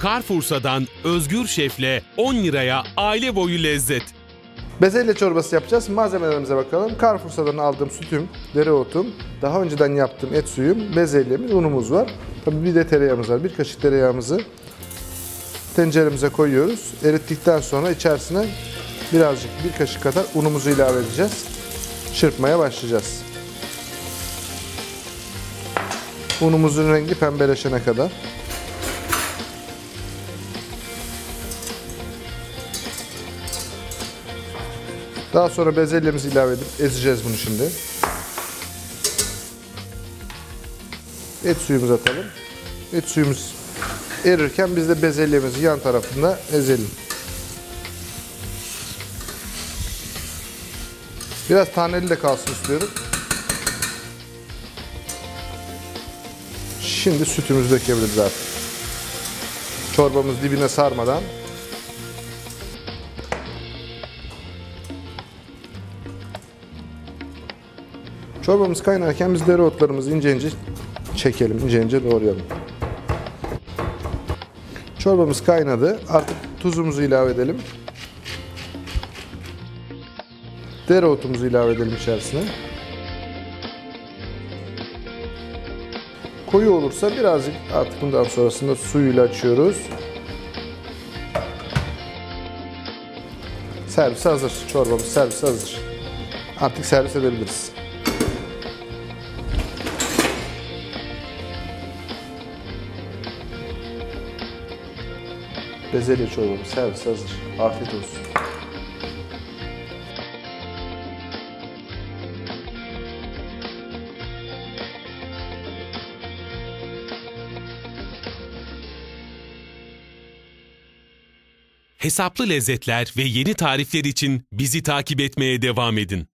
Carrefour'dan Özgür Şef'le 10 liraya aile boyu lezzet. Bezelye çorbası yapacağız. Malzemelerimize bakalım. Carrefour'dan aldığım sütüm, dereotum, daha önceden yaptığım et suyum, bezelyemiz, unumuz var. Tabii bir de tereyağımız var. Bir kaşık tereyağımızı tenceremize koyuyoruz. Erittikten sonra içerisine birazcık bir kaşık kadar unumuzu ilave edeceğiz. Çırpmaya başlayacağız. Unumuzun rengi pembeleşene kadar. Daha sonra bezelyemizi ilave edip ezeceğiz bunu şimdi. Et suyumuzu atalım. Et suyumuz erirken biz de bezelyemizi yan tarafında ezelim. Biraz taneli de kalsın istiyorum. Şimdi sütümüzü dökebiliriz artık. Çorbamız dibine sarmadan Çorbamız kaynarken biz dereotlarımızı ince ince çekelim, ince ince doğrayalım. Çorbamız kaynadı. Artık tuzumuzu ilave edelim. Dereotumuzu ilave edelim içerisine. Koyu olursa birazcık artık bundan sonrasında suyuyla açıyoruz. Servis hazır. Çorbamız servis hazır. Artık servis edebiliriz. Bezelye çorbamız servis hazır. Afiyet olsun. Hesaplı lezzetler ve yeni tarifler için bizi takip etmeye devam edin.